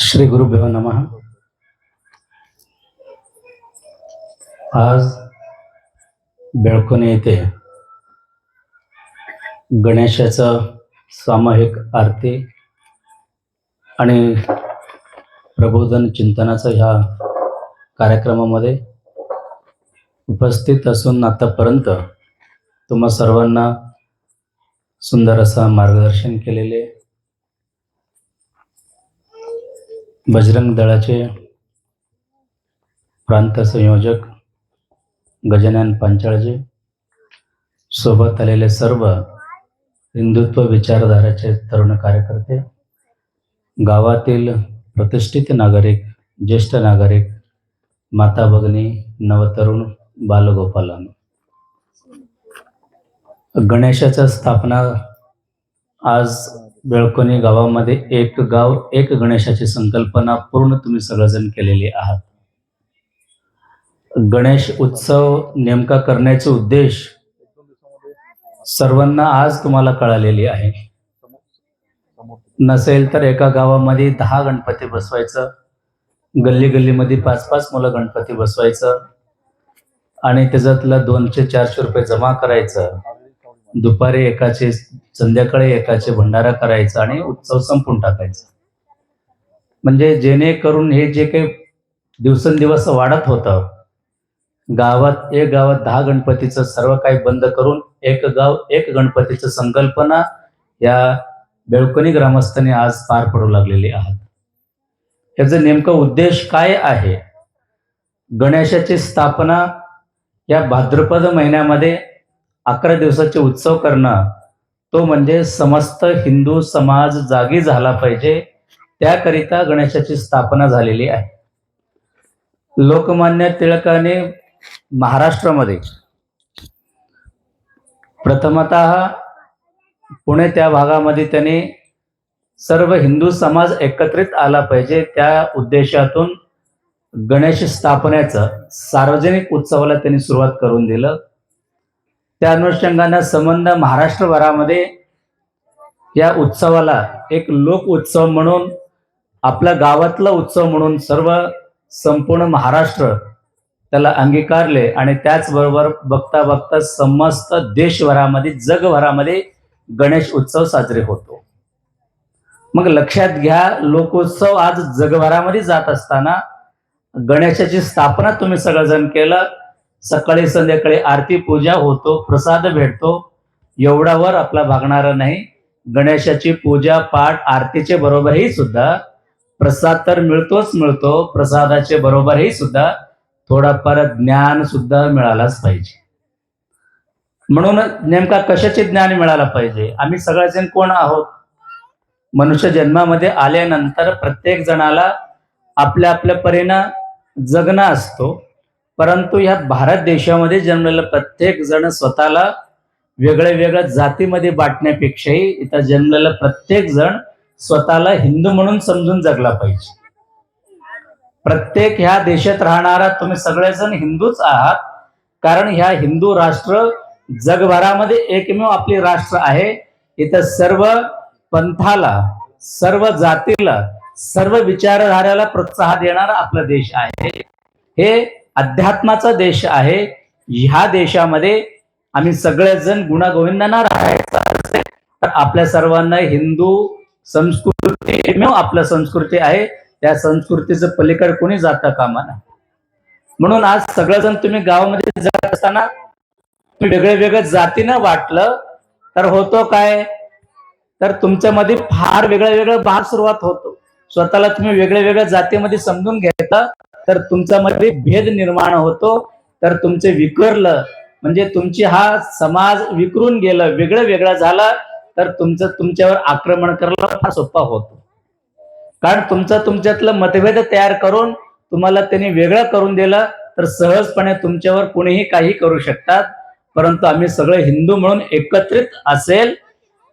श्री गुरुभ्यो नम। आज बेळकोणी येथे गणेशाचं सामूहिक आरती आणि प्रबोधन चिंतनाचं ह्या कार्यक्रमामध्ये उपस्थित असून आतापर्यंत तुम्हा सर्वांना सुंदर असं मार्गदर्शन केलेले बजरंग दळाचे प्रांत संयोजक गजानन पांचाळजी सोबत आलेले सर्व हिंदुत्व विचारधाराचे तरुण कार्यकर्ते गावातील प्रतिष्ठित नागरिक ज्येष्ठ नागरिक माता भगिनी नवतरुण बालगोपालांनो. गणेशाच्या स्थापना आज बेळकोणी गावामध्ये एक गाव एक गणेशाची संकल्पना पूर्ण तुम्ही सगळेजण केलेली आहात. गणेश उत्सव नेमका करण्याचे उद्देश सर्वांना आज तुम्हाला कळालेली आहे. नसेल तर एका गावामध्ये दहा गणपती बसवायचं गल्ली गल्लीमध्ये पाच पाच मुलं गणपती बसवायचं आणि त्याच्यातलं दोनशे चारशे रुपये जमा करायचं. दुपारी एकाचे संध्याकाळी एकाचे भंडारा करायचा आणि उत्सव संपून टाकायचा. म्हणजे जेणेकरून हे जे काही दिवसेंदिवस वाढत होतं गावात एक गावात दहा गणपतीचं सर्व काही बंद करून एक गाव एक गणपतीचं संकल्पना या बेळकणी ग्रामस्थांनी आज पार पडू लागलेली आहात. याचं नेमकं उद्देश काय आहे? गणेशाची स्थापना या भाद्रपद महिन्यामध्ये अकरा दिवसाचे उत्सव करणं तो म्हणजे समस्त हिंदू समाज जागी झाला पाहिजे त्याकरिता गणेशाची स्थापना झालेली आहे. लोकमान्य टिळकाने महाराष्ट्रामध्ये प्रथमतः पुणे त्या भागामध्ये त्यांनी सर्व हिंदू समाज एकत्रित आला पाहिजे त्या उद्देशातून गणेश स्थापनेचं सार्वजनिक उत्सवाला त्यांनी सुरुवात करून दिलं. त्या अनुषंगानं संबंध महाराष्ट्रभरामध्ये या उत्सवाला एक लोक उत्सव म्हणून आपल्या गावातला उत्सव म्हणून सर्व संपूर्ण महाराष्ट्र त्याला अंगीकारले आणि त्याचबरोबर बघता बघता समस्त देशभरामध्ये जगभरामध्ये गणेश उत्सव साजरे होतो. मग लक्षात घ्या लोकोत्सव आज जगभरामध्ये जात असताना गणेशाची स्थापना तुम्ही सगळेजण केलं सकाळी संध्याकाळी आरती पूजा होतो प्रसाद भेटतो. एवढावर आपला भागणारा नाही. गणेशाची पूजा पाठ आरतीचे बरोबरही सुद्धा. प्रसाद तर मिळतोच मिळतो प्रसादाचे बरोबरही सुद्धा. थोडाफार ज्ञान सुद्धा मिळालाच पाहिजे. म्हणून नेमका कशाचे ज्ञान मिळाला पाहिजे? आम्ही सगळेजण कोण आहोत? मनुष्य जन्मामध्ये आल्यानंतर प्रत्येक जणाला आपल्या आपल्या परीनं जगणं असतो. परंतु ह्या भारत देशामध्ये जन्मलेला प्रत्येक जण स्वतःला वेगळ्या वेगळ्या जातीमध्ये बाटण्यापेक्षाही इथं जन्मलेला प्रत्येक जण स्वतःला हिंदू म्हणून समजून जगला पाहिजे. प्रत्येक ह्या देशात राहणारा तुम्ही सगळेजण हिंदूच आहात. कारण ह्या हिंदू राष्ट्र जगभरामध्ये एकमेव आपली राष्ट्र आहे. इथं सर्व पंथाला सर्व जातीला सर्व विचारधाऱ्याला प्रोत्साहन देणारा आपला देश आहे. हे अध्यात्माचा देश आहे. ह्या देशामध्ये आम्ही सगळेजण गुणागोविंदांना राहायचा असेल तर आपल्या सर्वांना हिंदू संस्कृती आपलं संस्कृती आहे. त्या संस्कृतीचं पलीकडे कोणी जाता कामा नाही. म्हणून आज सगळेजण तुम्ही गावामध्ये जात असताना वेगळे वेगळ्या जातीनं वाटलं तर होतो काय? तर तुमच्यामध्ये फार वेगळं वेगळं भाग सुरुवात होतो. स्वतःला तुम्ही वेगळ्या वेगळ्या जातीमध्ये समजून घेता तर तुमच्यामध्ये भेद निर्माण होतो. तर तुमचे विकरलं म्हणजे तुमची हा समाज विकरून गेलं वेगळं वेगळं झालं तर तुमचं तुमच्यावर आक्रमण करणं फार सोपा होतो. कारण तुमचं तुमच्यातलं मतभेद तयार करून तुम्हाला त्यांनी वेगळं करून दिलं तर सहजपणे तुमच्यावर कोणीही काही करू शकतात. परंतु आम्ही सगळे हिंदू म्हणून एकत्रित असेल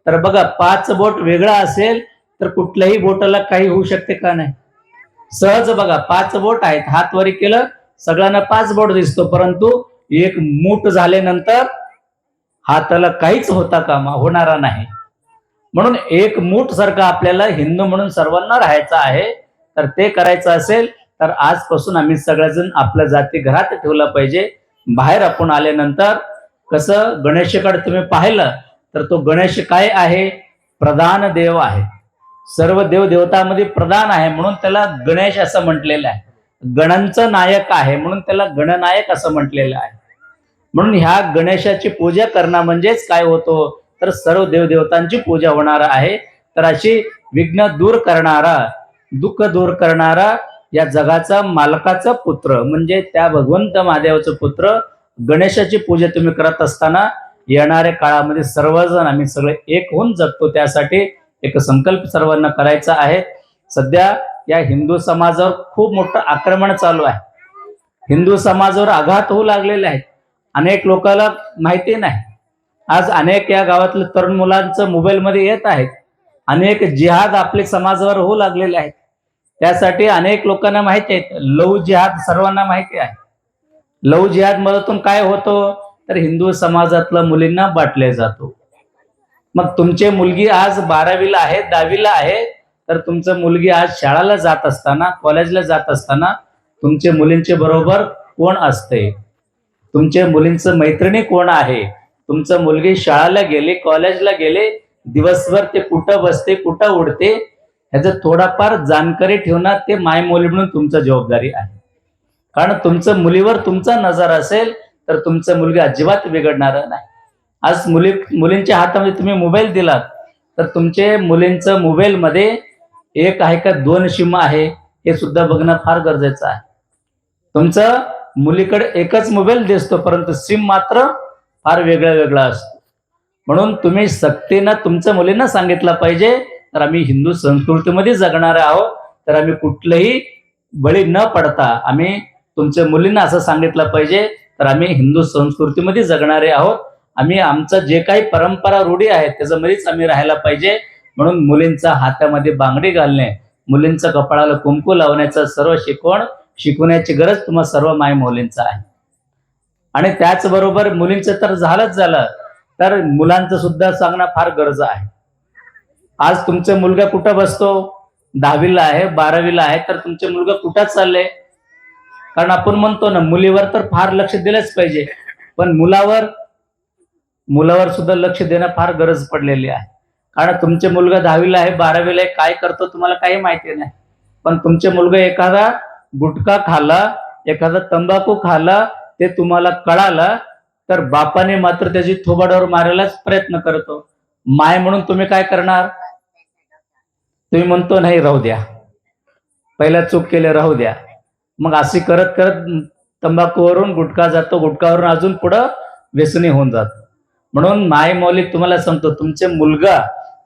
तर बघा पाच बोट वेगळा असेल तर कुठल्याही बोटाला काही होऊ शकते का नाही? सहज बघा पाच बोट आहेत. हात वरी केलं सगळ्यांना पाच बोट दिसतो परंतु एक मूठ झाल्यानंतर हाताला काहीच होता कामा होणारा नाही. म्हणून एक मूठ सारखं आपल्याला हिंदू म्हणून सर्वांना राहायचं आहे. तर ते करायचं असेल तर आजपासून आम्ही सगळेजण आपल्या जाती घरात ठेवलं पाहिजे. बाहेर आपण आल्यानंतर कसं गणेशाकडे तुम्ही पाहिलं तर तो गणेश काय आहे? प्रधान देव आहे. सर्व देवदेवतामध्ये प्रधान आहे म्हणून त्याला गणेश असं म्हटलेलं आहे. गणांचं नायक आहे म्हणून त्याला गणनायक असं म्हटलेलं आहे. म्हणून ह्या गणेशाची पूजा करणं म्हणजेच काय होतो? तर सर्व देवदेवतांची पूजा होणार आहे. तर अशी विघ्न दूर करणारा दुःख दूर करणारा या जगाचा मालकाचा पुत्र म्हणजे त्या भगवंत महादेवाचं पुत्र गणेशाची पूजा तुम्ही करत असताना येणाऱ्या काळामध्ये सर्वजण आम्ही सगळे एक होऊन जगतो त्यासाठी. एक संकल्प सर्वांना करायचा आहे. सध्या या हिंदू समाजावर खूप मोठं आक्रमण चालू आहे. हिंदू समाजावर आघात होऊ लागलेले आहेत. अनेक लोकांना माहिती नाही. आज अनेक या गावातल्या तरुण मुलांचं मोबाईलमध्ये येत आहेत. अनेक जिहाद आपले समाजावर होऊ लागलेले आहेत. त्यासाठी अनेक लोकांना माहिती आहे लव जिहाद सर्वांना माहिती आहे. लव जिहाद मधून काय होतो? तर हिंदू समाजातल्या मुलींना बाटले जातो. मग तुमची मुलगी आज बारावीला आहे दहावीला आहे तर तुमचं मुलगी आज शाळेला जात असताना कॉलेजला जात असताना तुमचे मुलींचे बरोबर कोण असते? तुमचे मुलींचं मैत्रिणी कोण आहे? तुमचं मुलगी शाळेला गेली कॉलेजला गेले दिवसभर ते कुठं बसते कुठं उडते ह्याचं थोडाफार जाणकारी ठेवणं ते मायमौली म्हणून तुमचं जबाबदारी आहे. कारण तुमचं मुलीवर तुमचा नजर असेल तर तुमचं मुलगी अजिबात बिघडणार नाही. आज मुली मुलींच्या हातामध्ये तुम्ही मोबाईल दिलात तर तुमचे मुलींचं मोबाईलमध्ये एक आहे का दोन सीमा आहे हे सुद्धा बघणं फार गरजेचं आहे. तुमचं मुलीकडे एकच मोबाईल दिसतो परंतु सिम मात्र फार वेगळा वेगळा असतो. म्हणून तुम्ही सक्तीनं तुमच्या मुलींना सांगितलं पाहिजे तर आम्ही हिंदू संस्कृतीमध्ये जगणारे आहोत तर आम्ही कुठलंही बळी न पडता आम्ही तुमच्या मुलींना असं सांगितलं पाहिजे तर आम्ही हिंदू संस्कृतीमध्ये जगणारे आहोत आम्ही आमचं जे काही परंपरा रूढी आहेत त्याच्यामध्येच आम्ही राहायला पाहिजे. म्हणून मुलींचा हातामध्ये बांगडी घालणे मुलींचा कपाळाला कुंकू लावण्याचं सर्व शिकवण शिकवण्याची गरज तुम्हा सर्व माय मुलींचा आहे. आणि त्याचबरोबर मुलींचं तर झालंच झालं तर मुलांचं सुद्धा सांगणं फार गरज आहे. आज तुमचा मुलगा कुठं बसतो? दहावीला आहे बारावीला आहे तर तुमचे मुलगा कुठं चालले? कारण आपण म्हणतो ना मुलीवर तर फार लक्ष दिलंच पाहिजे. पण मुलावर मुलावर सुद्धा लक्ष देणं फार गरज पडलेली आहे. कारण तुमचे मुलगा दहावीला आहे बारावीला आहे काय करतो तुम्हाला काही माहिती नाही. पण तुमचे मुलगा एखादा गुटखा खाला एखादा तंबाखू खाला ते तुम्हाला कळालं तर बापाने मात्र त्याची थोबाडावर मारायलाच प्रयत्न करतो. माय म्हणून तुम्ही काय करणार? तुम्ही म्हणतो नाही राहू द्या. पहिला चूक केले राहू द्या. मग अशी करत करत तंबाखूवरून गुटखा जातो. गुटखावरून अजून पुढं व्यसनी होऊन जातो. म्हणून माय मौलिक तुम्हाला सांगतो तुमचे मुलगा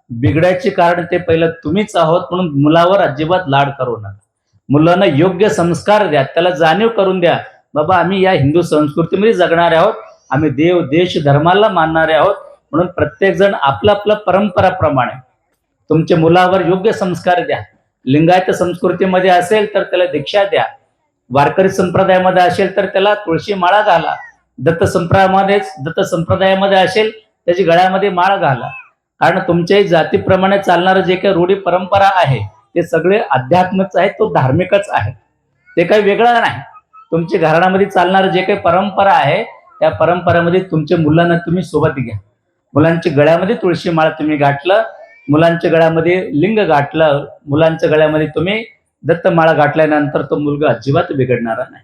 बिघडायचे कारण ते पहिलं तुम्हीच आहोत म्हणून मुलावर अजिबात लाड करू नका. मुलांना योग्य संस्कार द्या त्याला जाणीव करून द्या. बाबा आम्ही या हिंदू संस्कृतीमध्ये जगणारे आहोत आम्ही देव देश धर्माला मानणारे आहोत म्हणून प्रत्येक जण आपलं आपलं परंपराप्रमाणे तुमच्या मुलावर योग्य संस्कार द्या. लिंगायत संस्कृतीमध्ये असेल तर त्याला दीक्षा द्या. वारकरी संप्रदायामध्ये असेल तर त्याला तुळशी माळा घाला. दत्त संप्रदायामध्येच दत्त संप्रदायामध्ये असेल त्याची गळ्यामध्ये माळ घाला. कारण तुमच्या जातीप्रमाणे चालणारं जे काही रूढी परंपरा आहे ते सगळे अध्यात्मच आहे तो धार्मिकच आहे. ते काही वेगळं नाही. तुमच्या घराण्यामध्ये चालणारं जे काही परंपरा आहे त्या परंपरामध्ये तुमच्या मुलांना तुम्ही सोबत घ्या. मुलांच्या गळ्यामध्ये तुळशी माळ तुम्ही गाठलं मुलांच्या गळ्यामध्ये लिंग गाठलं मुलांच्या गळ्यामध्ये तुम्ही दत्तमाळा गाठल्यानंतर तो मुलगा अजिबात बिघडणारा नाही.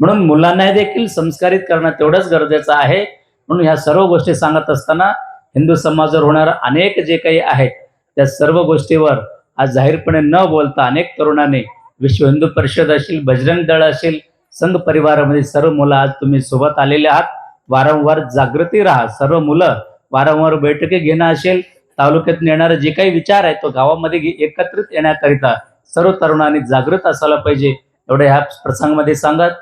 म्हणून मुलांना देखील संस्कारित करणं तेवढंच गरजेचं आहे. म्हणून ह्या सर्व गोष्टी सांगत असताना हिंदू समाजावर होणाऱ्या अनेक जे काही आहेत त्या सर्व गोष्टीवर आज जाहीरपणे न बोलता अनेक तरुणांनी विश्व हिंदू परिषद असेल बजरंग दळ असेल संघ परिवारामध्ये सर्व मुलं आज तुम्ही सोबत आलेले आहात. वारंवार जागृती राहा. सर्व मुलं वारंवार बैठकी घेणं असेल तालुक्यातून येणारा जे काही विचार आहे तो गावामध्ये एकत्रित येण्याकरिता सर्व तरुणांनी जागृत असायला पाहिजे. एवढ्या ह्या प्रसंगामध्ये सांगत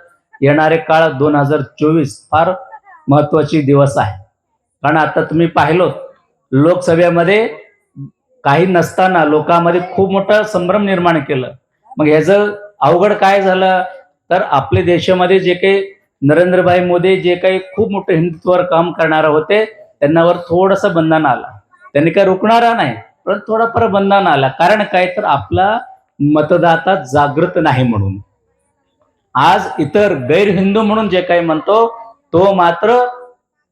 येणारे काळ दोन हजार चोवीस फार महत्वाची दिवस आहे. कारण आता तुम्ही पाहिलो लोकसभेमध्ये काही नसताना लोकांमध्ये खूप मोठा संभ्रम निर्माण केलं. मग ह्याचं अवघड काय झालं? तर आपल्या देशामध्ये जे काही नरेंद्रभाई मोदी जे काही खूप मोठं हिंदुत्वावर काम करणारे होते त्यांनावर थोडंसं बंधन आलं. त्यांनी काय रुकणारा नाही परंतु थोडाफार बंधन आला. कारण काय? तर आपला मतदाता जागृत नाही म्हणून. आज इतर गैर हिंदू म्हणून जे काही म्हणतो तो मात्र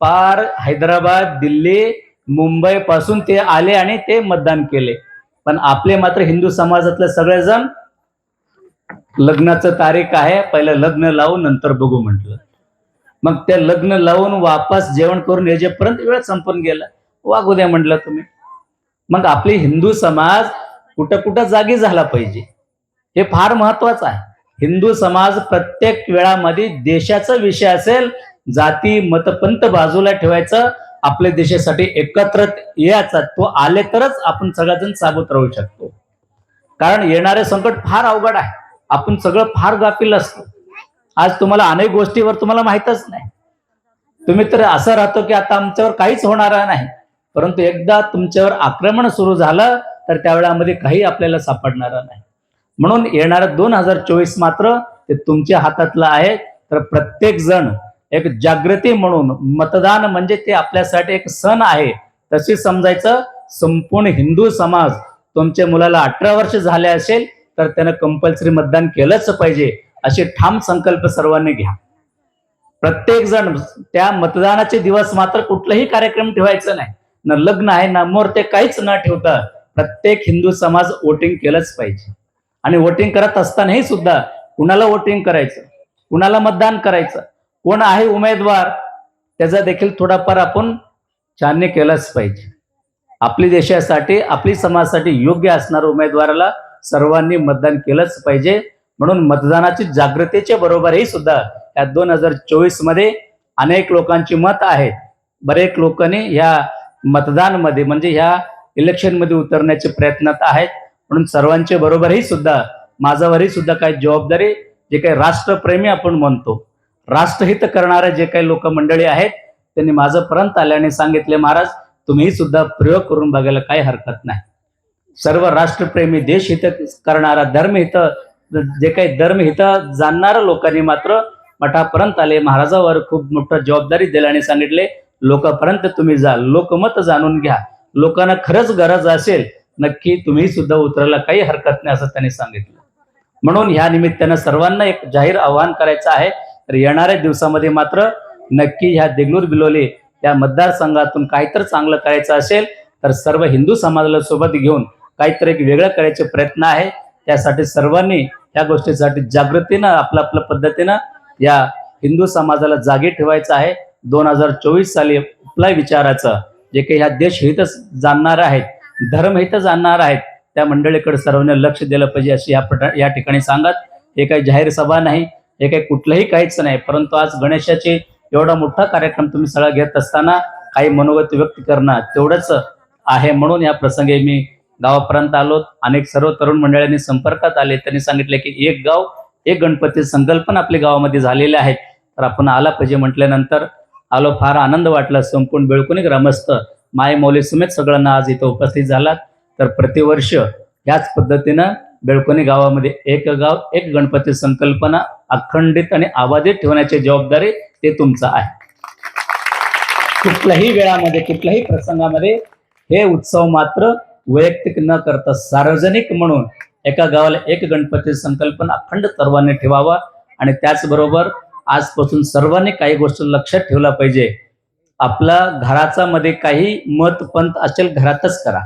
पार हैदराबाद दिल्ली मुंबई पासून ते आले आणि ते मतदान केले. पण आपले मात्र हिंदू समाजातले सगळेजण लग्नाचं तारीख आहे पहिलं लग्न लावून नंतर बघू म्हटलं. मग ते लग्न लावून वापस जेवण करून याजेपर्यंत वेळ संपून गेला. वागू द्या म्हटलं तुम्ही. मग आपली हिंदू समाज कुठं कुठं जागी झाला पाहिजे हे फार महत्वाचं आहे. हिंदू समाज प्रत्येक वेळामध्ये देशाचा विषय असेल जाती मतपंत बाजूला ठेवायचं आपल्या देशासाठी एकत्र यायचा तो आले तरच आपण सगळ्याजण साबूत राहू शकतो. कारण येणारे संकट फार अवघड आहे. आपण सगळं फार गाफील असतो. आज तुम्हाला अनेक गोष्टीवर तुम्हाला माहीतच नाही. तुम्ही तर असं राहतो की आता आमच्यावर काहीच होणार नाही. परंतु एकदा तुमच्यावर आक्रमण सुरू झालं तर त्यावेळामध्ये काही आपल्याला सापडणार नाही. म्हणून येणार दोन हजार चोवीस मात्र ते तुमच्या हातातलं आहे. तर प्रत्येक जण एक जागृती म्हणून मतदान म्हणजे ते आपल्यासाठी एक सण आहे. तशी समजायचं संपूर्ण हिंदू समाज तुमच्या मुलाला अठरा वर्ष झाले असेल तर त्यानं कंपल्सरी मतदान केलंच पाहिजे. असे ठाम संकल्प सर्वांनी घ्या. प्रत्येक जण त्या मतदानाचे दिवस मात्र कुठलाही कार्यक्रम ठेवायचा नाही. न लग्न आहे ना मोर ते काहीच न ठेवता प्रत्येक हिंदू समाज वोटिंग केलंच पाहिजे. आणि वोटिंग करत असतानाही सुद्धा कुणाला वोटिंग करायचं? कुणाला मतदान करायचं? कोण आहे उमेदवार? त्याचा देखील थोडाफार आपण छाननी केलंच पाहिजे. आपली देशासाठी आपली समाजासाठी योग्य असणाऱ्या उमेदवाराला सर्वांनी मतदान केलंच पाहिजे. म्हणून मतदानाची जागृतीच्या बरोबरही सुद्धा या दोन हजार चोवीसमध्ये अनेक लोकांची मत आहेत. बरेच लोकांनी ह्या मतदानमध्ये म्हणजे ह्या इलेक्शनमध्ये उतरण्याचे प्रयत्नात आहेत. म्हणून सर्वांचे बरोबरही सुद्धा माझ्यावरही सुद्धा काही जबाबदारी जे काही राष्ट्रप्रेमी आपण म्हणतो राष्ट्रहित करणारे जे काही लोक मंडळी आहेत त्यांनी माझं परंत आल्याने सांगितले महाराज तुम्ही सुद्धा प्रयोग करून बघायला काही हरकत नाही. सर्व राष्ट्रप्रेमी देशहित करणारा धर्महित जे काही धर्महित जाणणाऱ्या लोकांनी मात्र मठापर्यंत आले. महाराजावर खूप मोठं जबाबदारी दिल्याने सांगितले लोकांपर्यंत तुम्ही जा लोकमत जाणून घ्या. लोकांना खरंच गरज असेल नक्की तुम्ही सुद्धा उतरायला काही हरकत नाही असं त्यांनी सांगितलं. म्हणून ह्या निमित्तानं सर्वांना एक जाहीर आवाहन करायचं आहे. तर येणाऱ्या दिवसामध्ये मात्र नक्की ह्या देगलूर बिलोली या मतदारसंघातून काहीतरी चांगलं करायचं असेल तर सर्व हिंदू समाजाला सोबत घेऊन काहीतरी एक वेगळं करायचे प्रयत्न आहे. त्यासाठी सर्वांनी या गोष्टीसाठी जागृतीनं आपल्या आपल्या पद्धतीनं या हिंदू समाजाला जागी ठेवायचं आहे. दोन हजार चोवीस साली आपल्या विचाराचं जे काही ह्या देश हित जाणणार आहेत धर्महित जाणणार आहेत. त्या मंडळीकडे सर्वांनी लक्ष दिलं पाहिजे अशी या पट या ठिकाणी सांगत हे काही जाहीर सभा नाही हे काही कुठलंही काहीच नाही परंतु आज गणेशाचे एवढा मोठा कार्यक्रम तुम्ही सगळा घेत असताना काही मनोगत व्यक्त करणं तेवढंच आहे म्हणून या प्रसंगी मी गावापर्यंत आलो. अनेक सर्व तरुण मंडळींनी संपर्कात आले. त्यांनी सांगितले की एक गाव एक गणपती संकल्पना आपल्या गावामध्ये झालेले आहेत तर आपण आला पाहिजे म्हटल्यानंतर आलो फार आनंद वाटला. संपूर्ण बेळकुणी ग्रामस्थ माय मौली समेत सगळ्यांना आज इथं उपस्थित झालात. तर प्रतिवर्ष याच पद्धतीनं बेळकोणी गावामध्ये एक गाव एक गणपती संकल्पना अखंडित आणि आबाधित ठेवण्याची जबाबदारी ते तुमचं आहे. कुठल्याही वेळामध्ये कुठल्याही प्रसंगामध्ये हे उत्सव मात्र वैयक्तिक न करता सार्वजनिक म्हणून एका गावाला एक गणपती संकल्पना अखंड सर्वांनी ठेवावा. आणि त्याचबरोबर आजपासून सर्वांनी काही गोष्टी लक्षात ठेवला पाहिजे. आपला घराचा मध्ये काही मत पंत असेल घरातच करा.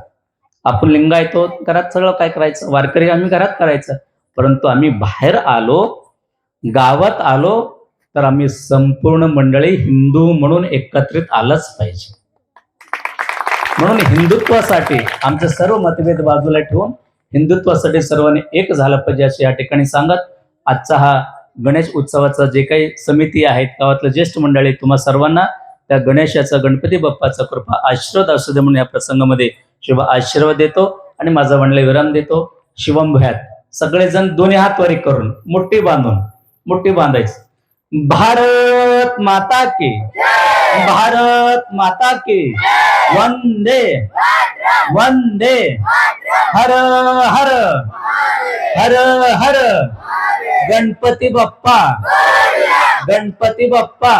आपण लिंगायत घरात सगळं काय करायचं? वारकरी आम्ही घरात करायचं. परंतु आम्ही बाहेर आलो गावात आलो तर आम्ही संपूर्ण मंडळी हिंदू म्हणून एकत्रित आलंच पाहिजे. म्हणून हिंदुत्वासाठी आमचे सर्व मतभेद बाजूला ठेवून हिंदुत्वासाठी सर्वांनी एक झालं पाहिजे असे या ठिकाणी सांगत आजचा हा गणेश उत्सवाचा जे काही समिती आहेत गावातलं ज्येष्ठ मंडळी तुम्हा सर्वांना त्या गणेशाचा गणपती बाप्पाचा कृपा आशीर्वाद असू दे म्हणून या प्रसंगामध्ये शिव आशीर्वाद देतो आणि माझा म्हणले विराम देतो. शिवम भयात. सगळेजण दोन्ही हात वरी करून मुठ्ठी बांधून मुठ्ठी बांधायची. भारत माता के भारत माता के वंदे वंदे हर हर हर हर गणपती बाप्पा गणपती बाप्पा